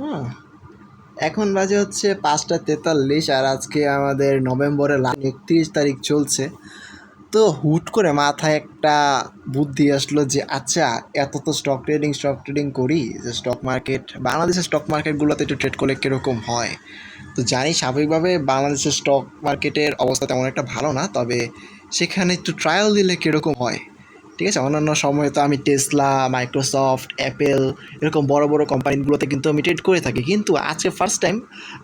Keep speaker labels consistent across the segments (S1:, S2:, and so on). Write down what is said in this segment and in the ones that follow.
S1: হ্যাঁ এখন বাজে হচ্ছে পাঁচটা তেতাল্লিশ আর আজকে আমাদের নভেম্বরের একত্রিশ তারিখ চলছে। তো হুট করে মাথায় একটা বুদ্ধি আসলো যে আচ্ছা এত তো স্টক ট্রেডিং স্টক ট্রেডিং করি যে স্টক মার্কেট বাংলাদেশের স্টক মার্কেটগুলোতে একটু ট্রেড করলে কীরকম হয়? তো জানি স্বাভাবিকভাবে বাংলাদেশের স্টক মার্কেটের অবস্থা তেমন একটা ভালো না, তবে সেখানে একটু ট্রায়াল দিলে কীরকম হয়? ঠিক আছে? অন্যান্য সময়ে তো আমি টেসলা মাইক্রোসফট অ্যাপেল এরকম বড় বড় কোম্পানিগুলোতে কিন্তু আমি ট্রেড করে থাকি। কিন্তু আজকে ফার্স্ট টাইম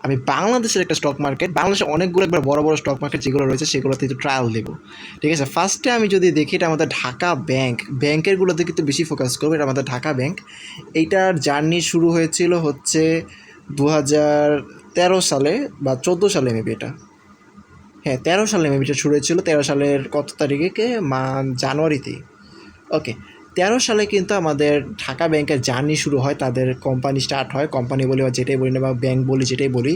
S1: আমি বাংলাদেশের একটা স্টক মার্কেট বাংলাদেশে অনেকগুলো একবার বড় বড় স্টক মার্কেট যেগুলো রয়েছে সেগুলোতে একটু ট্রায়াল দেবো। ঠিক আছে? ফার্স্টে আমি যদি দেখি এটা আমাদের ঢাকা ব্যাংক ব্যাংকেরগুলোতে কিন্তু বেশি ফোকাস করব, এটা আমাদের ঢাকা ব্যাংক এইটার জার্নি শুরু হয়েছিল হচ্ছে দু তেরো সালে বা চোদ্দ সালে মেবি এটা। হ্যাঁ তেরো সালে মেবি এটা শুরু হয়েছিল। তেরো সালের কত তারিখে? মা, জানুয়ারিতেই। ওকে তেরো সালে কিন্তু আমাদের ঢাকা ব্যাংকের জার্নি শুরু হয়, তাদের কোম্পানি স্টার্ট হয়। কোম্পানি বলি বা যেটাই বলি না বা ব্যাংক বলি, যেটাই বলি।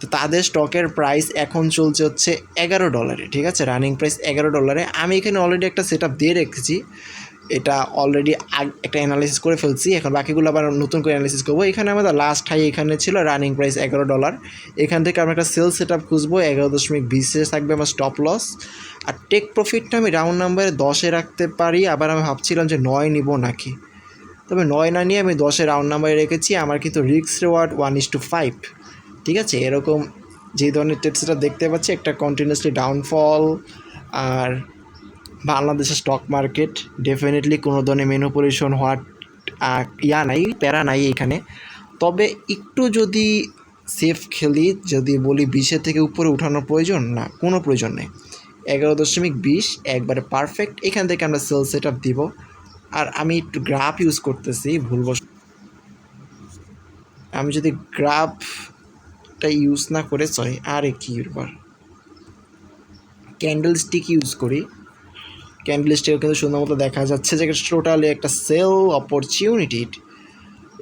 S1: তো তাদের স্টকের প্রাইস এখন চলছে হচ্ছে এগারো ডলারে ঠিক আছে? রানিং প্রাইস এগারো ডলারে আমি এখানে অলরেডি একটা সেট দিয়ে রেখেছি। এটা অলরেডি একটা অ্যানালিসিস করে ফেলছি। এখন বাকিগুলো আবার নতুন করে অ্যানালিসিস করব। এখানে আমাদের লাস্ট হাই এখানে ছিল রানিং প্রাইস এগারো ডলার এখান থেকে আমরা একটা সেল সেট আপ খুঁজবো, এগারো দশমিক বিশে থাকবে আমার স্টপ লস আর টেক প্রফিটটা আমি রাউন্ড নাম্বারে দশে রাখতে পারি, আবার আমি ভাবছিলাম যে নয় নিব নাকি। তবে নয় না নিয়ে আমি দশে রাউন্ড নাম্বারে রেখেছি, আমার কিন্তু রিক্স reward one is to five ঠিক আছে? এরকম যে ধরনের টেটসটা দেখতে পাচ্ছি, একটা কন্টিনিউসলি ডাউনফল আর বাংলাদেশের স্টক মার্কেট ডেফিনেটলি কোনো ধরনের মেনোপলিউশন হওয়ার ইয়া নাই, প্যারা নাই এখানে। তবে একটু যদি সেফ খেলি, যদি বলি বিশের থেকে উপরে উঠানোর প্রয়োজন, না, কোনো প্রয়োজন নেই। এগারো দশমিক বিশ, একবারে পারফেক্ট এখান থেকে আমরা সেল সেট আপ দিব। আর আমি একটু গ্রাফ ইউজ করতেছি ভুলব আমি যদি গ্রাফটা ইউজ না করে সরি আরে কি ক্যান্ডেল স্টিক ইউজ করি। ক্যান্ডেল কিন্তু সুন্দর মতো দেখা যাচ্ছে যে টোটালি একটা সেল অপরচুনিটি।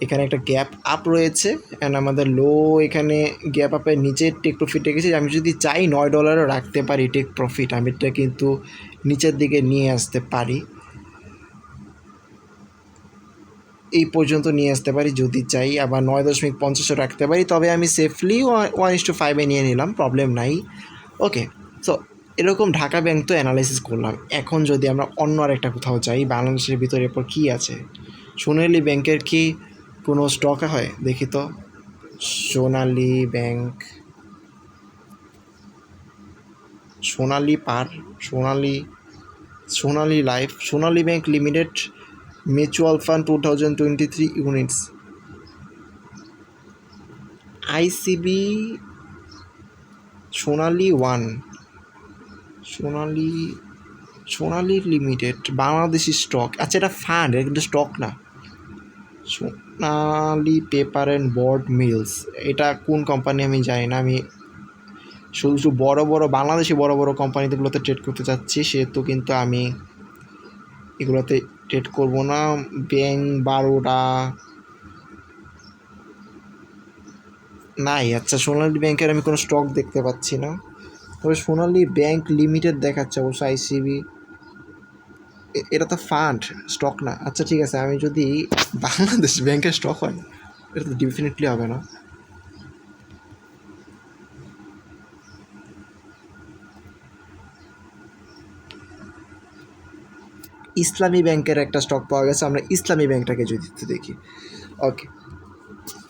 S1: এখানে একটা গ্যাপ আপ রয়েছে। অ্যান্ড আমাদের লো এখানে গ্যাপ আপের নিচে টেক প্রফিট রেখেছি। আমি যদি চাই নয় ডলারও রাখতে পারি টেক প্রফিট, আমি এটা কিন্তু নিচের দিকে নিয়ে আসতে পারি। এই পর্যন্ত নিয়ে আসতে পারি যদি চাই। আবার নয় দশমিক পঞ্চাশও রাখতে পারি। তবে আমি সেফলি ওয়ান ইস টু ফাইভে নিয়ে নিলাম প্রবলেম নাই। ওকে সো এরকম ঢাকা ব্যাংক তো অ্যানালাইসিস করলাম। এখন যদি আমরা অন্য আরেকটা কোথাও যাই, বাংলাদেশের ভিতরে এরপর কী আছে? সোনালী ব্যাংকের কি কোনো স্টক হয়? দেখি তো। সোনালী ব্যাংক সোনালী পার, Sonali Sonali life Sonali bank limited mutual fund two thousand twenty three units ICB Sonali one Sonali, Sonali limited Bangladeshi stock আচ্ছা এটা ফান্ড এটা কিন্তু স্টক না। Sonali paper and board mills এটা কোন কোম্পানি আমি জানি না। আমি শুধু শুধু বড়ো বড়ো, বাংলাদেশি বড়ো বড়ো কোম্পানিগুলোতে ট্রেড করতে চাচ্ছি, সেহেতু কিন্তু আমি এগুলোতে ট্রেড করব না। ব্যাংক বারোটা নাই। আচ্ছা সোনালী ব্যাংকের আমি কোনো স্টক দেখতে পাচ্ছি না। তবে সোনালী ব্যাংক লিমিটেড দেখাচ্ছে অবশ্য আইসিবি। এটা তো ফান্ড, স্টক না। আচ্ছা ঠিক আছে, আমি যদি বাংলাদেশ ব্যাংকের স্টক হয়, এটা তো ডেফিনেটলি হবে না। ইসলামী ব্যাংকের একটা স্টক পাওয়া গেছে, আমরা ইসলামী ব্যাংকটাকে যদি দেখি। ওকে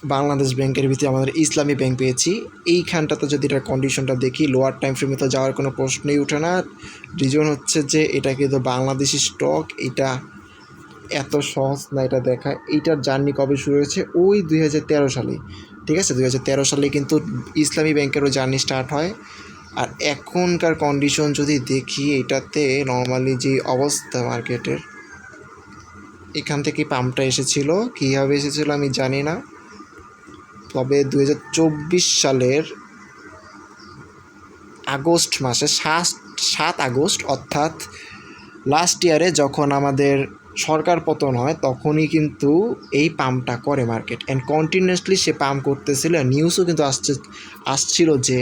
S1: বাংলাদেশ ব্যাংকের ভিতরে আমাদের ইসলামী ব্যাংক পেয়েছি। এইখানটাতে যদি এটার কন্ডিশনটা দেখি লোয়ার টাইম ফ্রেমে তো যাওয়ার কোনো প্রশ্নই ওঠে না। রিজন হচ্ছে যে এটা কিন্তু বাংলাদেশি স্টক এটা এত সহজ না এটা দেখা। এইটার জার্নি কবে শুরু হয়েছে? ওই দুই হাজার তেরো সালে। ঠিক আছে? দুই হাজার তেরো সালে কিন্তু ইসলামী ব্যাংকেরও জার্নি স্টার্ট হয়। আর এখনকার কন্ডিশন যদি দেখি, এটাতে নর্মালি যে অবস্থা মার্কেটের এখান থেকে পাম্পটা এসেছিল। কীভাবে এসেছিল আমি জানি না। তবে দু হাজার চব্বিশ সালের আগস্ট মাসে, সাত সাত আগস্ট, অর্থাৎ লাস্ট ইয়ারে যখন আমাদের সরকার পতন হয়, তখনই কিন্তু এই পাম্পটা করে মার্কেট অ্যান্ড কন্টিনিউসলি সে পাম্প করতেছিল। নিউজও কিন্তু আসছে, আসছিল যে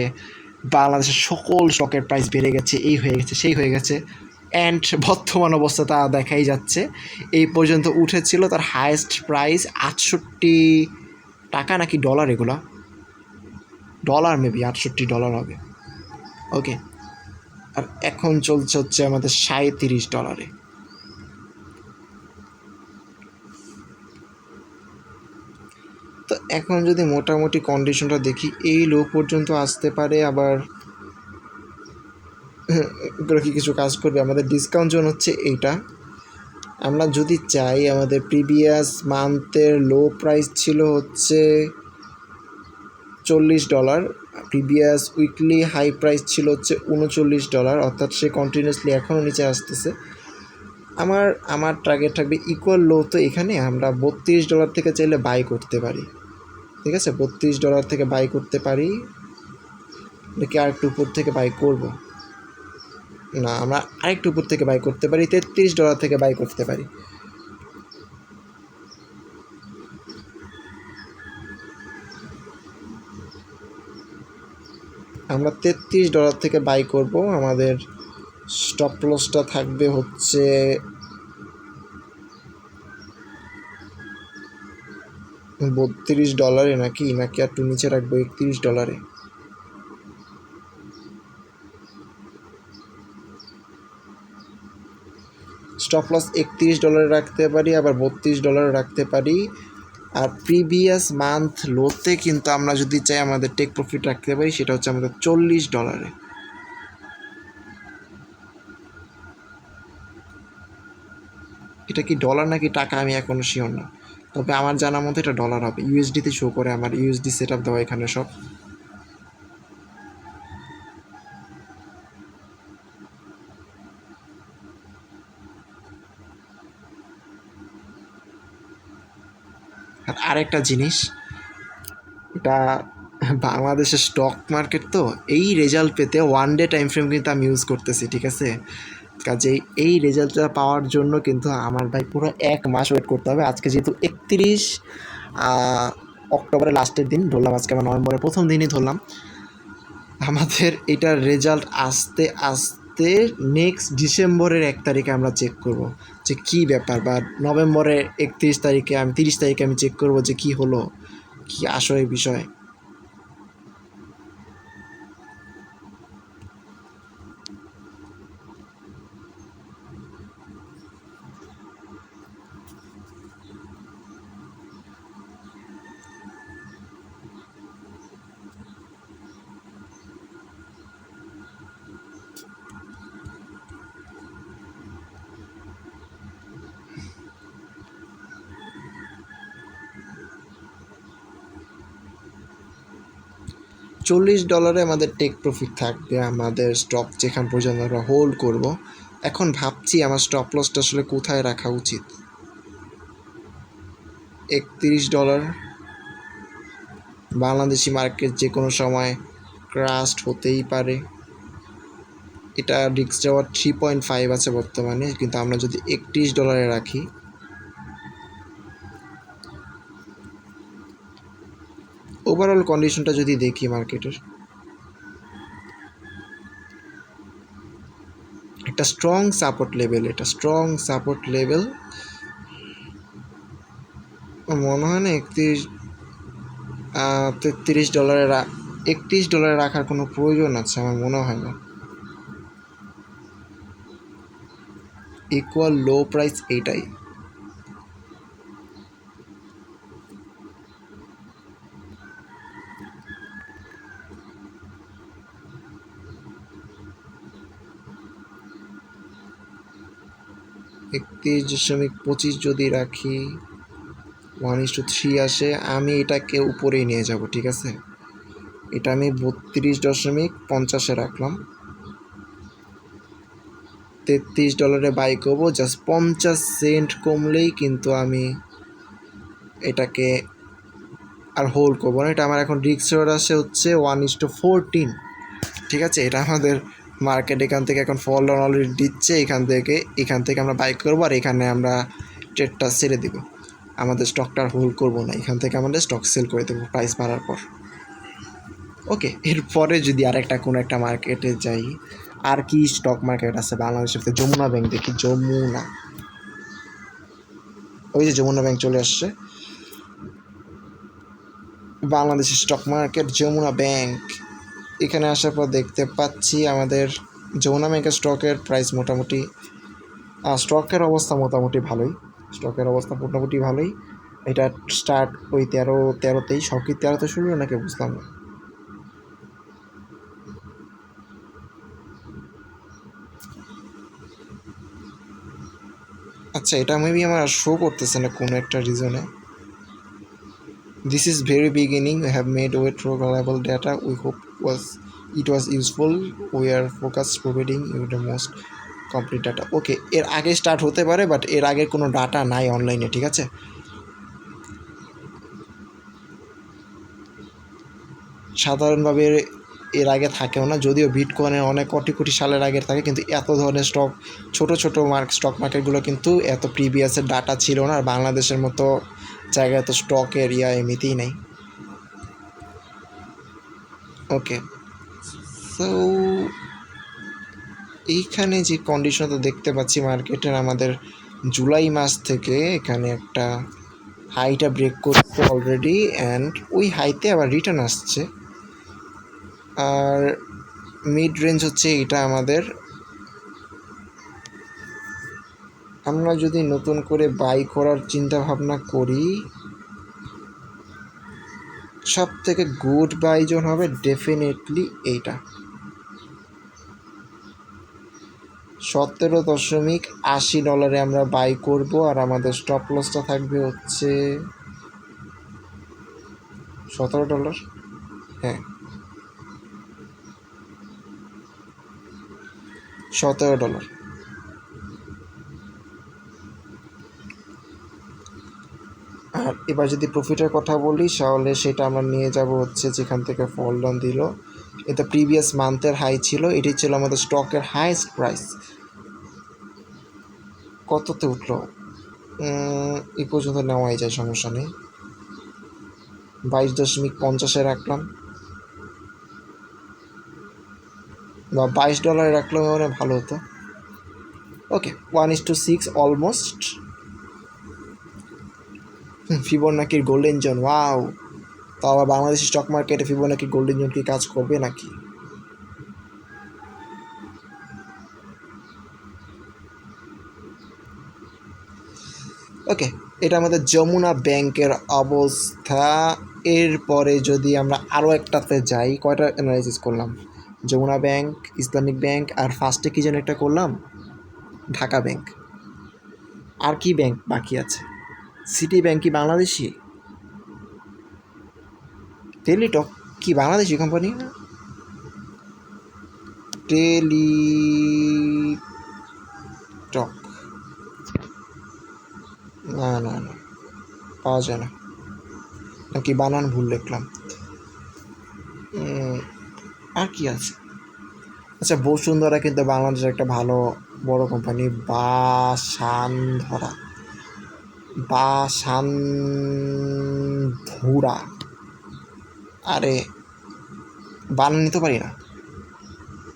S1: বাংলাদেশের সকল স্টকের প্রাইস বেড়ে গেছে, এই হয়ে গেছে, সেই হয়ে গেছে। অ্যান্ড বর্তমান অবস্থা তা দেখাই যাচ্ছে। এই পর্যন্ত উঠেছিল তার হায়েস্ট প্রাইস আটষট্টি টাকা নাকি ডলার এগুলা? ডলার মেবি আটষট্টি ডলার হবে। ওকে আর এখন চলছে হচ্ছে আমাদের সাঁত্রিশ ডলারে তো এখন যদি মোটামুটি কন্ডিশনটা দেখি, এই লো পর্যন্ত আসতে পারে, আবার কি কিছু কাজ করবে? আমাদের ডিসকাউন্ট জোন হচ্ছে এইটা। আমরা যদি চাই আমাদের প্রিভিয়াস মান্থের লো প্রাইস ছিল হচ্ছে চল্লিশ dollar, previous weekly high price ছিল হচ্ছে উনচল্লিশ ডলার, অর্থাৎ সে কন্টিনিউসলি এখনও নিচে আসতেছে। আমার আমার টার্গেট থাকবে ইকুয়াল লো তো এখানে আমরা বত্রিশ ডলার থেকে চাইলে বাই করতে পারি। ঠিক আছে? বত্রিশ ডলার থেকে বাই করতে পারি। নাকি আর একটু উপর থেকে বাই করব। না, আমরা আরেকটু উপর থেকে বাই করতে পারি, তেত্রিশ ডলার থেকে বাই করতে পারি। আমরা তেত্রিশ ডলার থেকে বাই করব, আমাদের স্টপ লসটা থাকবে হচ্ছে বত্রিশ ডলারে নাকি? নাকি আর একটু নিচে রাখব, একত্রিশ ডলারে স্টপ লস একত্রিশ ডলারে রাখতে পারি, আবার বত্রিশ ডলারে রাখতে পারি। আর প্রিভিয়াস মান্থ লোতে কিন্তু আমরা যদি চাই আমাদের টেক প্রফিট রাখতে পারি, সেটা হচ্ছে আমাদের চল্লিশ ডলারে এটা কি ডলার নাকি টাকা আমি এখনও শিওর না। তবে আমার জানার মতো এটা ডলার হবে। ইউএসডিতে শো করে আমার ইউএসডি সেট আপ দেওয়া এখানে সব। আরেকটা জিনিস, এটা বাংলাদেশের স্টক মার্কেট তো, এই রেজাল্ট পেতে ওয়ান ডে টাইম ফ্রেম কিন্তু আমি ইউজ করতেছি, ঠিক আছে? কাজেই এই রেজাল্টটা পাওয়ার জন্য কিন্তু আমার ভাই পুরো এক মাস ওয়েট করতে হবে। আজকে যেহেতু একত্রিশ অক্টোবরের লাস্টের দিন, ধরলাম আজকে আমার নভেম্বরের প্রথম দিনই ধরলাম। আমাদের এটার রেজাল্ট আসতে আসতে নেক্সট ডিসেম্বরের এক তারিখে আমরা চেক করব যে কি ব্যাপার বা নভেম্বরের একত্রিশ তারিখে আমি, তিরিশ তারিখে আমি চেক করব যে কি হলো, কি আসলে বিষয়। চল্লিশ ডলারে আমাদের টেক প্রফিট থাকবে, আমাদের স্টক যেখান পর্যন্ত আমরা হোল্ড করব। এখন ভাবছি আমার স্টপ লসটা আসলে কোথায় রাখা উচিত? একত্রিশ ডলার। বাংলাদেশি মার্কেট যে কোনো সময় ক্রাস্ট হতেই পারে। এটা রিক্স যাওয়ার থ্রি পয়েন্ট ফাইভ আছে বর্তমানে, কিন্তু আমরা যদি একত্রিশ ডলারে রাখি ওভারঅল কন্ডিশনটা যদি দেখি মার্কেটের একটা স্ট্রং সাপোর্ট লেভেল এটা স্ট্রং সাপোর্ট লেভেল মনে হয় না একত্রিশ তেত্রিশ ডলারে একত্রিশ ডলারে রাখার কোনো প্রয়োজন আছে আমার মনে হয় না। ইকুয়াল লো প্রাইস এইটাই একত্রিশ দশমিক পঁচিশ যদি রাখি ওয়ান ইস টু থ্রি আসে, আমি এটাকে উপরেই নিয়ে যাব, ঠিক আছে? এটা আমি বত্রিশ দশমিক পঞ্চাশে রাখলাম। তেত্রিশ ডলারে বাই করব জাস্ট পঞ্চাশ সেন্ট কমলেই কিন্তু আমি এটাকে আর হোল্ড করব না। এটা আমার এখন রিক্স রেট আসে হচ্ছে ওয়ান ইস টু ফোরটিন ঠিক আছে? এটা আমাদের মার্কেট এখান থেকে এখন ফল ডাউন অলরেডি দিচ্ছে, এখান থেকে এখান থেকে আমরা বাই করব আর এখানে আমরা ট্রেডটা ছেড়ে দিব। আমাদের স্টকটা আর হোল্ড করব না, এখান থেকে আমাদের স্টক সেল করে দেবো প্রাইস বাড়ার পর। ওকে এরপরে যদি আর একটা কোনো একটা মার্কেটে যাই, আর কি স্টক মার্কেট আছে বাংলাদেশের যমুনা ব্যাংক দেখি, যমুনা। ওই যে যমুনা ব্যাংক চলে আসছে। বাংলাদেশের স্টক মার্কেট যমুনা ব্যাংক এখানে আসার পর দেখতে পাচ্ছি আমাদের যমুনা ব্যাংকের স্টকের প্রাইস মোটামুটি স্টকের অবস্থা মোটামুটি ভালোই। স্টকের অবস্থা মোটামুটি ভালোই। এটা স্টার্ট ওই তেরো, তেরোতেই সব কি তেরোতে শুরু নাকি বুঝলাম না। আচ্ছা এটা মেবি আমার শো করতেছে না কোনো একটা রিজনে this is very beginning have made wait through valuable data we hope was it was useful we are focus providing you the most complete data okay এর আগে স্টার্ট হতে পারে বাট এর আগে কোনো ডাটা নাই অনলাইনে ঠিক আছে? সাধারণভাবে এর আগে থাকেও না, যদিও বিটকয়েনের অনেক কোটি কোটি সালের আগের থাকে, কিন্তু এত ধরনের স্টক ছোট ছোট মার্ক স্টক মার্কেটগুলো কিন্তু এত প্রিভিয়াসের ডাটা ছিল না, আর বাংলাদেশের মতো জায়গায় তো স্টক এরিয়া এমনিতেই নেই। ওকে সো এইখানে যে কন্ডিশনটা দেখতে পাচ্ছি মার্কেটের আমাদের জুলাই মাস থেকে এখানে একটা হাইটা ব্রেক করছে অলরেডি অ্যান্ড ওই হাইতে আবার রিটার্ন আসছে। আর মিড রেঞ্জ হচ্ছে এটা আমাদের। আমরা যদি নতুন করে বাই করার চিন্তা ভাবনা করি সব থেকে গুড বাই জোন হবে ডেফিনেটলি এইটা। সতেরো দশমিক আশি ডলারে আমরা বাই করব আর আমাদের স্টপ লসটা থাকবে হচ্ছে সতেরো ডলার হ্যাঁ। সতেরো ডলার এবার যদি প্রফিটের কথা বলি তাহলে সেটা আমরা নিয়ে যাব হচ্ছে যেখান থেকে ফল ডাউন দিল। এটা প্রিভিয়াস মান্থের হাই ছিল এটি ছিল আমাদের স্টকের হাইয়েস্ট প্রাইস কততে উঠল? এই পর্যন্ত নেওয়াই যায়, সমস্যা নেই। বাইশ দশমিক পঞ্চাশে রাখলাম। বা বাইশ ডলারে রাখলে মানে ভালো হতো। Okay one is to six almost ফিবোনাকির golden zone wow তো আবার বাংলাদেশের স্টক মার্কেটে ফিবোনাকি গোল্ডেন জোন কি কাজ করবে নাকি? ওকে এটা আমাদের যমুনা ব্যাংকের অবস্থা। এরপরে যদি আমরা আরও একটাতে যাই, কয়টা অ্যানালাইসিস করলাম? যমুনা ব্যাংক, ইসলামিক ব্যাংক আর ফার্স্টে কী যেন একটা করলাম? ঢাকা ব্যাংক। আর কি ব্যাংক বাকি আছে? সিটি ব্যাংক কি বাংলাদেশি? টেলিটক কি বাংলাদেশি কোম্পানি না টেলিটক না না না, পাওয়া যায় না। নাকি বানান ভুল দেখলাম। আর কি আছে? আচ্ছা বসুন্ধরা কিন্তু বাংলাদেশের একটা ভালো, বড় কোম্পানি বাসানধরা। বাসানধুরা। আরে, বানান নিতে পারি না?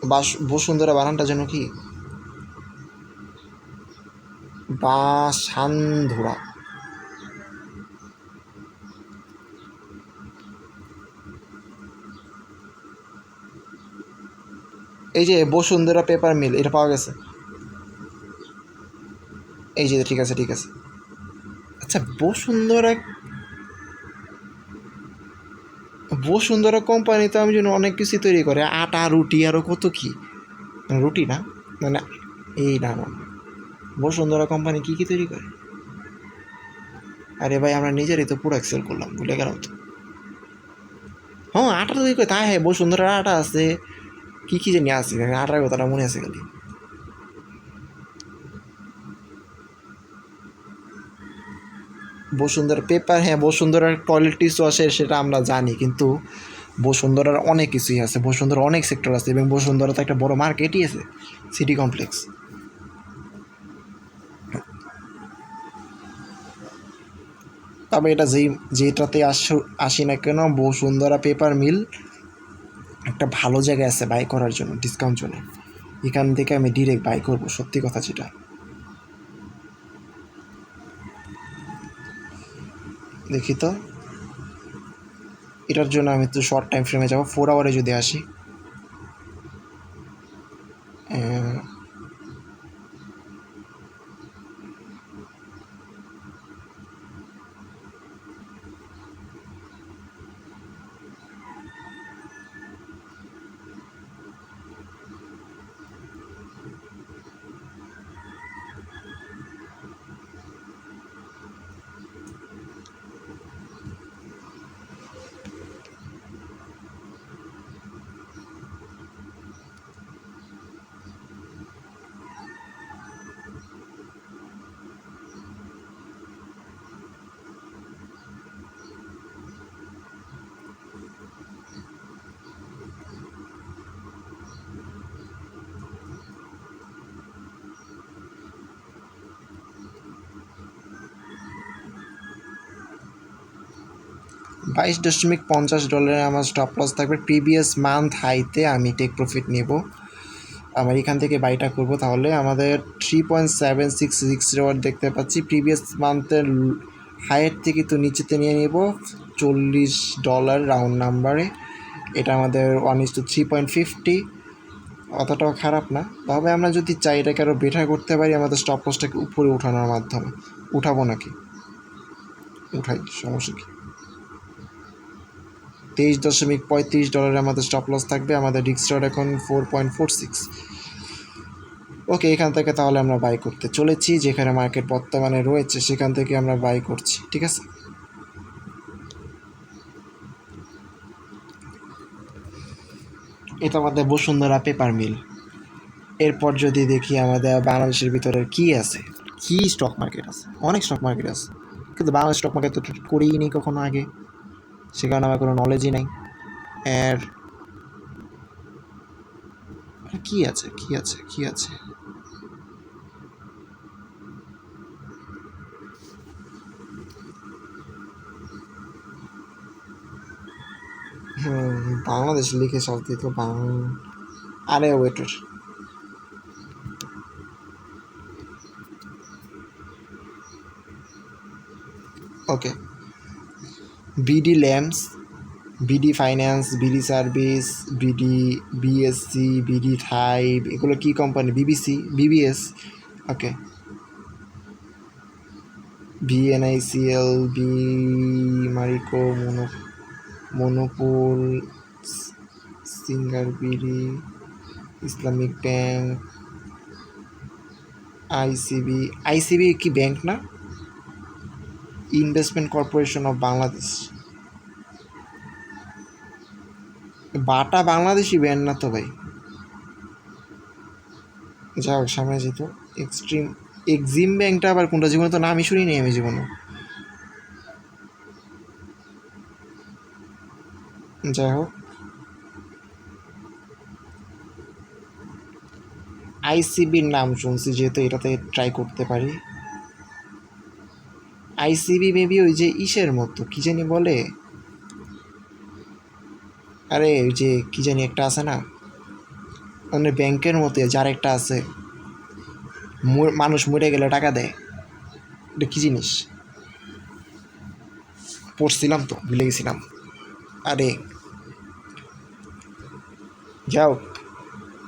S1: বাস, বসুন্ধরা বানানটা যেন কি? বাসানধুরা। এই যে বসুন্ধরা পেপার মিল, এটা পাওয়া গেছে। এই যে, ঠিক আছে ঠিক আছে। আচ্ছা বসুন্ধরা বসুন্ধরা কোম্পানি তো আমি জানি অনেক কিছুই তৈরি করে। আটা, রুটি আরও কত কি? মানে রুটি না? মানে এই না। বসুন্ধরা কোম্পানি কী কী তৈরি করে? আরে ভাই, আমরা নিজেরই তো পুরো এক্সেল করলাম, ভুলে গেলাম তো। হ্যাঁ আটা তৈরি করে, তাই হ্যাঁ বসুন্ধরা আটা আছে। কী কী জানি আছে, আটার কথাটা মনে আছে খালি। বসুন্ধরা পেপার হ্যাঁ বসুন্ধরার টয়লেট টিস্যু আসে সেটা আমরা জানি, কিন্তু বসুন্ধরার অনেক কিছুই আছে বসুন্ধরা অনেক সেক্টর আছে এবং বসুন্ধরা তো একটা বড় মার্কেটই আছে সিটি কমপ্লেক্স তবে এটা যেই যেটাতে আসো, আসি না কেন, বসুন্ধরা পেপার মিল একটা ভালো জায়গায় আছে বাই করার জন্য ডিসকাউন্ট জন্য। এখান থেকে আমি ডিরেক্ট বাই করব, সত্যি কথা যেটা। দেখি তো এটার জন্য আমি একটু শর্ট টাইম ফ্রেমে যাব। ফোর আওয়ারে যদি আসি। বাইশ দশমিক পঞ্চাশ ডলারে আমার স্টপ লস থাকবে। প্রিভিয়াস মান্থ হাইতে আমি টেক প্রফিট নেব। আমার এখান থেকে বাইটা করব। তাহলে আমাদের three point seven six six দেখতে পাচ্ছি। প্রিভিয়াস মান্থের হাইয়ের থেকে তো নিচেতে নিয়ে নেব। চল্লিশ ডলার রাউন্ড নাম্বারে এটা আমাদের one is to three point fifty অতটাও খারাপ না। তবে আমরা যদি চাই এটাকে আরও বেটার করতে পারি, আমাদের স্টপ লসটাকে উপরে উঠানোর মাধ্যমে। উঠাবো নাকি? উঠাই, সমস্যা কি? তেইশ দশমিক পঁয়ত্রিশ ডলারে আমাদের স্টপ লস থাকবে, আমাদের রিক্স এখন four point four six okay এখান থেকে তাহলে আমরা বাই করতে চলেছি, যেখানে মার্কেট বর্তমানে রয়েছে, সেখান থেকে আমরা বাই করছি, ঠিক আছে? এটা আমাদের বসুন্ধরা পেপার মিল এরপর যদি দেখি আমাদের বাংলাদেশের ভিতরে কি আছে, কি স্টক মার্কেট আছে? অনেক স্টক মার্কেট আছে, কিন্তু বাংলাদেশ স্টক মার্কেট তো করেই নি কখনো আগে। সে কারণে আমার কোনো নলেজই নাই। এর কি আছে কি আছে কি আছে? বাংলাদেশ লিখে সার্চ দিত বাং আরে waiter okay BD lamps BD finance BD service BD BSC BD থাইভ এগুলো কি company BBC BBS okay BNICL B Marico mono monopole Singer BD Islamic bank ICB ICB কি ব্যাংক না? Investment corporation of Bangladesh Bata Bangladeshi brand না তো ভাই? যাই হোক, সামনে যেত এক্সট্রিম এক্সিম ব্যাংকটা আবার কোনটা জীবনে তো নামই শুনিনি আমি জীবনে। যাই হোক। আইসিবির নাম শুনছি, যেহেতু এটাতে ট্রাই করতে পারি। আইসিবি মেবি ওই যে ইসের মতো, কি জানি বলে? আরে ওই যে কি জানি একটা আছে না? মানে ব্যাংকের মতো যার একটা আছে। মানুষ মরে গেলে টাকা দেয়। এটা কী জিনিস? পড়ছিলাম তো, ভুলে গেছিলাম। আরে, যাও,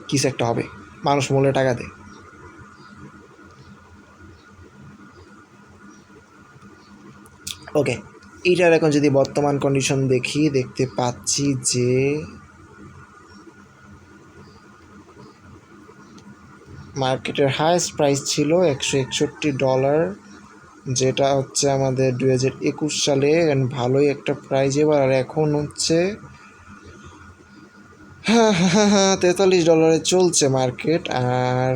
S1: কিছু একটা হবে। মানুষ মরলে টাকা দেয়। ওকে এইটার এখন যদি বর্তমান কন্ডিশন দেখি, দেখতে পাচ্ছি যে মার্কেটের হায়েস্ট প্রাইস ছিল একশো একষট্টি ডলার যেটা হচ্ছে আমাদের দু হাজার একুশ সালে ভালোই একটা প্রাইস এবার। আর এখন হচ্ছে হ্যাঁ হ্যাঁ হ্যাঁ তেতাল্লিশ ডলারে চলছে মার্কেট আর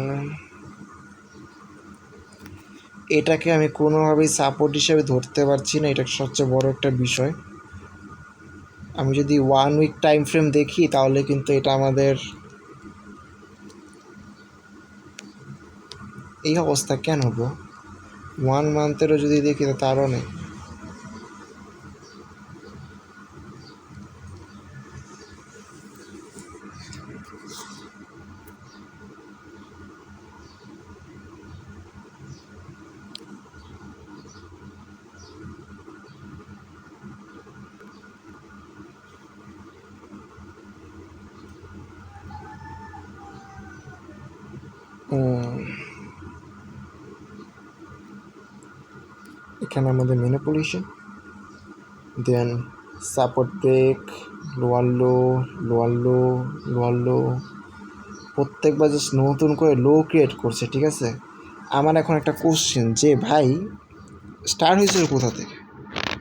S1: এটাকে আমি কোনোভাবেই সাপোর্ট হিসেবে ধরতে পারছি না এটা সবচেয়ে বড় একটা বিষয়। আমি যদি ওয়ান উইক টাইম ফ্রেম দেখি, তাহলে কিন্তু এটা আমাদের এই অবস্থা কেন হব ওয়ান মান্থেরও যদি দেখি তো তারও নেই। এখানে আমাদের মেনোপলিউশন then support break lower low lower low lower low প্রত্যেকবার জাস্ট নতুন করে লো ক্রিয়েট করছে, ঠিক আছে? আমার এখন একটা কোশ্চেন যে ভাই স্টার্ট হয়েছিল কোথা থেকে?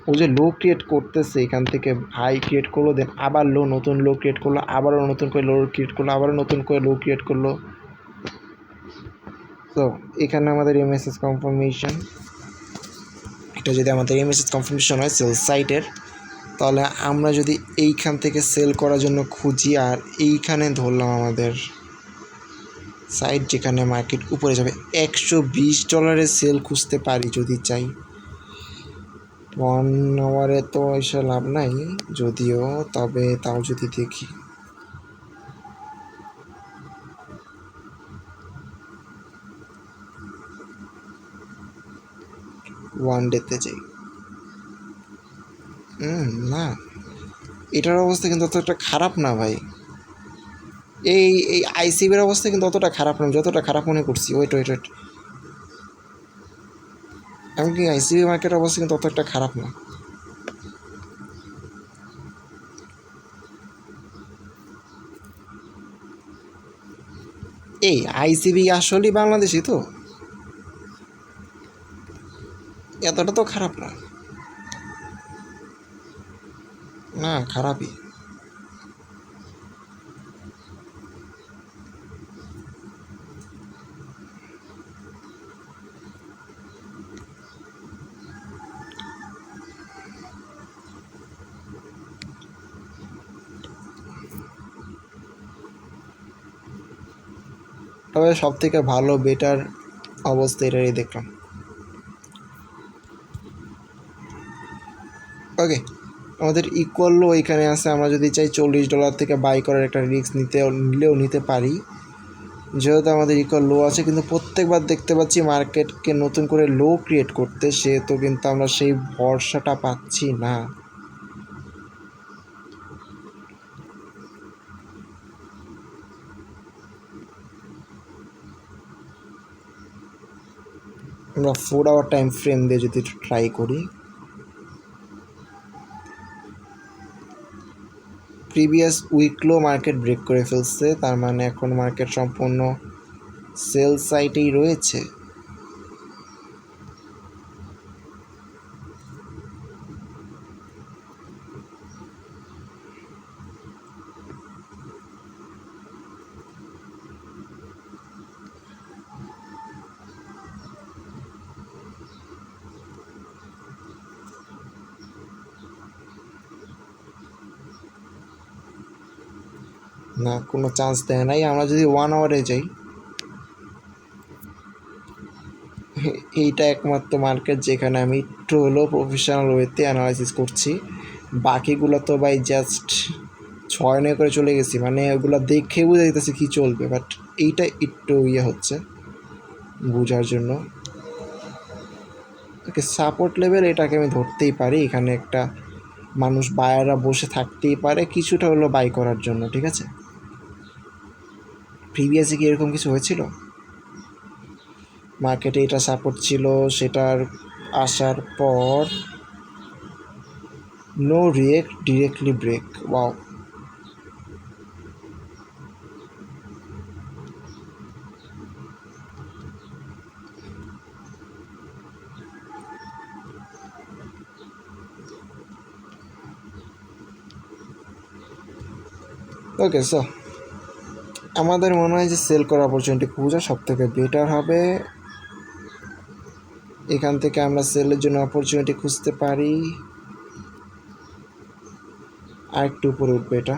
S1: ও যে লো ক্রিয়েট করতেছে এখান থেকে হাই ক্রিয়েট করল দেন আবার লো নতুন লো ক্রিয়েট করল, আবারও নতুন করে লো ক্রিয়েট করল, আবারও নতুন করে লো ক্রিয়েট করল। তো এখানে আমাদের এমএসএস কনফার্মেশন এটা যদি আমাদের এমএসএস কনফার্মেশন হয় সেল সাইটের তাহলে আমরা যদি এইখান থেকে সেল করার জন্য খুঁজি, আর এইখানে ধরলাম আমাদের সাইট যেখানে মার্কেট উপরে যাবে, একশো বিশ ডলারের সেল খুঁজতে পারি যদি চাই। ওয়ান আওয়ারে তো এসে লাভ নাই, যদিও, তবে তাও যদি দেখি। ওয়ান ডেতে যাই। না। এটার অবস্থা কিন্তু অতটা খারাপ না ভাই। এই এই আইসিবির অবস্থা কিন্তু অতটা খারাপ না, যতটা খারাপ মনে করছি। ওয়েট ওয়েট ওয়েট এমনকি আইসিবি মার্কেটের অবস্থা কিন্তু অতটা খারাপ না। এই আইসিবি আসলেই বাংলাদেশি তো? এতটা তো খারাপ না। না খারাপই। তবে সব থেকে ভালো বেটার অবস্থা এটারই দেখলাম। ওকে আমাদের ইকুয়ালও এখানে আছে, আমরা যদি চাই চল্লিশ ডলার থেকে বাই করার একটা রিস্ক নিতে নিলেও নিতে পারি। যেহেতু আমাদের ইকুয়াল লো আছে, কিন্তু প্রত্যেকবার দেখতে পাচ্ছি মার্কেটকে নতুন করে লো ক্রিয়েট করতে, সেহেতু কিন্তু আমরা সেই ভরসাটা পাচ্ছি না। আমরা ফোর আওয়ার টাইম ফ্রেম দিয়ে যদি ট্রাই করি। প্রিভিয়াস উইকলো মার্কেট ব্রেক করে ফেলছে তার মানে এখন মার্কেট সম্পূর্ণ সেল সাইটেই রয়েছে। না, কোনো চান্স দেয় নাই। আমরা যদি ওয়ান আওয়ারে যাই, এইটা একমাত্র মার্কেট যেখানে আমি একটু হলেও প্রফেশনাল ওয়েতে অ্যানালাইসিস করছি। বাকিগুলো তো ভাই জাস্ট ছয় নয় করে চলে গেছি। মানে ওগুলো দেখে বুঝে যেতেছে কী চলবে বাট এইটা একটু ইয়ে হচ্ছে বোঝার জন্য। ওকে সাপোর্ট লেভেল এটাকে আমি ধরতেই পারি। এখানে একটা মানুষ বায়াররা বসে থাকতেই পারে, কিছুটা হলো বাই করার জন্য, ঠিক আছে? প্রিভিয়াসে কি এরকম কিছু হয়েছিল? মার্কেটে এটা সাপোর্ট ছিল, সেটার আসার পর no react directly break wow okay so আমাদের মনে হয় যে সেল করার অপরচুনিটি খুঁজা সব থেকে বেটার হবে। এখান থেকে আমরা সেলের জন্য অপরচুনিটি খুঁজতে পারি। আর একটু উপরে উঠবে এটা।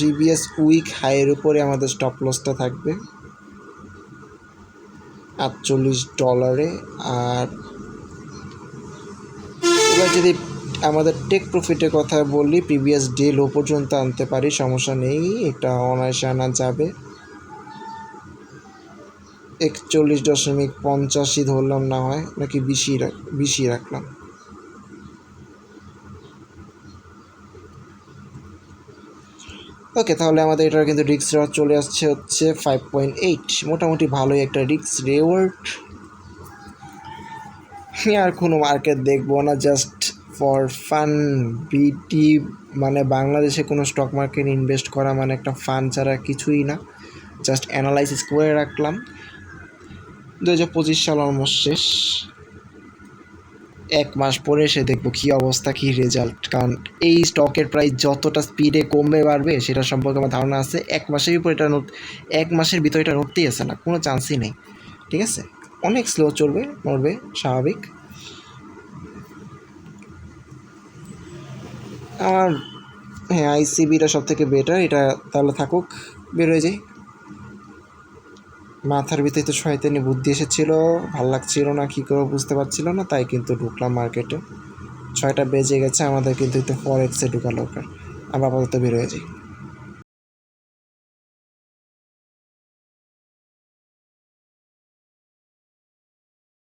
S1: প্রিভিয়াস উইক হাইয়ের উপরে আমাদের স্টপ লসটা থাকবে। আটচল্লিশ ডলারে আর এবার যদি আমাদের টেক প্রফিটের কথা বললি প্রিভিয়াস ডে লো পর্যন্ত আনতে পারি, সমস্যা নেই, এটা অনায়াসে আনা যাবে। একচল্লিশ দশমিক পঞ্চাশই ধরলাম না হয়, নাকি বেশি রাখ বেশি রাখলাম। ওকে তাহলে আমাদের এটার কিন্তু রিক্স রেওয়ার্ড চলে আসছে হচ্ছে ফাইভ পয়েন্ট এইট মোটামুটি ভালোই একটা রিক্স রেওয়ার্ড আর কোনো মার্কেট দেখব না জাস্ট ফর ফান বিটি মানে বাংলাদেশে কোনো স্টক মার্কেট ইনভেস্ট করা মানে একটা ফান ছাড়া কিছুই না। জাস্ট অ্যানালাইসিস করে রাখলাম। দু হাজার পঁচিশ সাল অলমোস্ট শেষ। এক মাস পরে এসে দেখব কী অবস্থা, কী রেজাল্ট কারণ এই স্টকের প্রাইস যতটা স্পিডে কমবে, বাড়বে সেটা সম্পর্কে আমার ধারণা আছে। এক মাসের উপর এটা নড়- এক মাসের ভিতরে এটা নড়তেই আছে না, কোনো চান্সই নেই। ঠিক আছে? অনেক স্লো চলবে নড়বে স্বাভাবিক। আর হ্যাঁ আইসিবিটা সব থেকে বেটার এটা তাহলে থাকুক। বের হয়ে যাই। মাথার ভিতরে তো শয়তানি বুদ্ধি এসেছিল, ভালো লাগছিল না, কী করে বুঝতে পারছিল না, তাই কিন্তু ঢুকলাম মার্কেটে ছয়টা বেজে গেছে, আমাদের কিন্তু একটু ফরেক্সে ঢুকালো আমরা আপাতত বের হয়ে যাই।